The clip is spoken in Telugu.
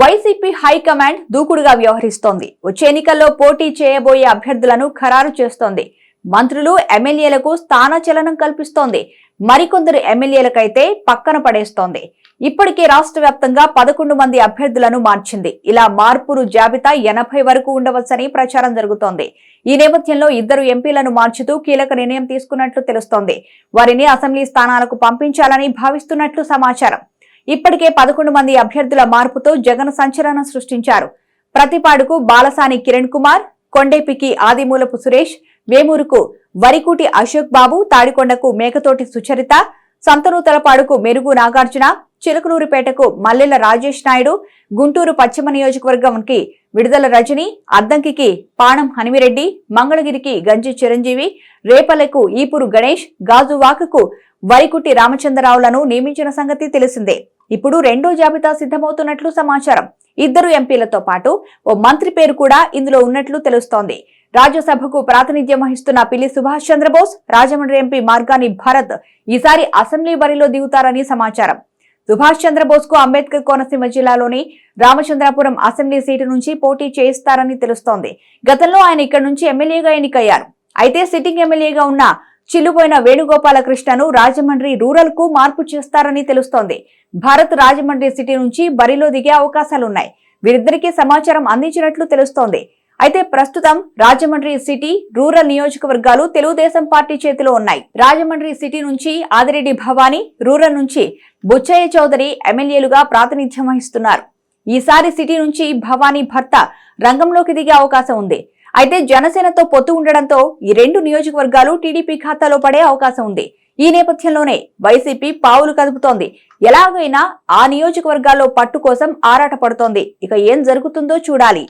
వైసీపీ హైకమాండ్ దూకుడుగా వ్యవహరిస్తోంది. వచ్చే ఎన్నికల్లో పోటీ చేయబోయే అభ్యర్థులను ఖరారు చేస్తోంది. మంత్రులు ఎమ్మెల్యేలకు స్థానచలనం కల్పిస్తోంది. మరికొందరు ఎమ్మెల్యేలకైతే పక్కన పడేస్తోంది. ఇప్పటికే రాష్ట్ర వ్యాప్తంగా పదకొండు మంది అభ్యర్థులను మార్చింది. ఇలా మార్పులు జాబితా ఎనభై వరకు ఉండవచ్చని ప్రచారం జరుగుతోంది. ఈ నేపథ్యంలో ఇద్దరు ఎంపీలను మార్చుతూ కీలక నిర్ణయం తీసుకున్నట్లు తెలుస్తోంది. వారిని అసెంబ్లీ స్థానాలకు పంపించాలని భావిస్తున్నట్లు సమాచారం. ఇప్పటికే పదకొండు మంది అభ్యర్థుల మార్పుతో జగన్ సంచలనం సృష్టించారు. ప్రతిపాడుకు బాలసాని కిరణ్ కుమార్ కొండేపికి ఆదిమూలపు సురేష్ వేమూరుకు వరికూటి అశోక్ బాబు తాడికొండకు మేకతోటి సుచరిత సంతనూతలపాడుకు మెరుగు నాగార్జున చిలకలూరిపేటకు మల్లెల రాజేష్ నాయుడు గుంటూరు పశ్చిమ నియోజకవర్గంకి విడుదల రజని అద్దంకికి పాణం హనిమిరెడ్డి మంగళగిరికి గంజి చిరంజీవి రేపలకు ఈపురు గణేష్ గాజువాకకు వరికుట్టి రామచంద్రరావులను నియమించిన సంగతి తెలిసిందే. ఇప్పుడు రెండో జాబితా సిద్ధమవుతున్నట్లు సమాచారం. ఇద్దరు ఎంపీలతో పాటు ఓ మంత్రి పేరు కూడా ఇందులో ఉన్నట్లు తెలుస్తోంది. రాజ్యసభకు ప్రాతినిధ్యం వహిస్తున్న పిల్లి సుభాష్ చంద్రబోస్ రాజమండ్రి ఎంపీ మార్గాని భరత్ ఈసారి అసెంబ్లీ బరిలో దిగుతారని సమాచారం. సుభాష్ చంద్రబోస్కు అంబేద్కర్ కోనసీమ జిల్లాలోని రామచంద్రాపురం అసెంబ్లీ సీటు నుంచి పోటీ చేయిస్తారని తెలుస్తోంది. గతంలో ఆయన ఇక్కడ నుంచి ఎమ్మెల్యేగా ఎన్నికయ్యారు. అయితే సిట్టింగ్ ఎమ్మెల్యేగా ఉన్న చిల్లుపోయిన వేణుగోపాలకృష్ణను రాజమండ్రి రూరల్కు మార్పు చేస్తారని తెలుస్తోంది. భారత్ రాజమండ్రి సిటీ నుంచి బరిలో దిగే అవకాశాలున్నాయి. వీరిద్దరికీ సమాచారం అందించినట్లు తెలుస్తోంది. అయితే ప్రస్తుతం రాజమండ్రి సిటీ రూరల్ నియోజకవర్గాలు తెలుగుదేశం పార్టీ చేతిలో ఉన్నాయి. రాజమండ్రి సిటీ నుంచి ఆదిరెడ్డి భవానీ రూరల్ నుంచి బుచ్చయ్య చౌదరి ఎమ్మెల్యేలుగా ప్రాతినిధ్యం వహిస్తున్నారు. ఈసారి సిటీ నుంచి భవానీ భర్త రంగంలోకి దిగే అవకాశం ఉంది. అయితే జనసేనతో పొత్తు ఉండడంతో ఈ రెండు నియోజకవర్గాలు టీడీపీ ఖాతాలో పడే అవకాశం ఉంది. ఈ నేపథ్యంలోనే వైసీపీ పావులు కదుపుతోంది. ఎలాగైనా ఆ నియోజకవర్గాల్లో పట్టు కోసం ఆరాట పడుతోంది ఇక ఏం జరుగుతుందో చూడాలి.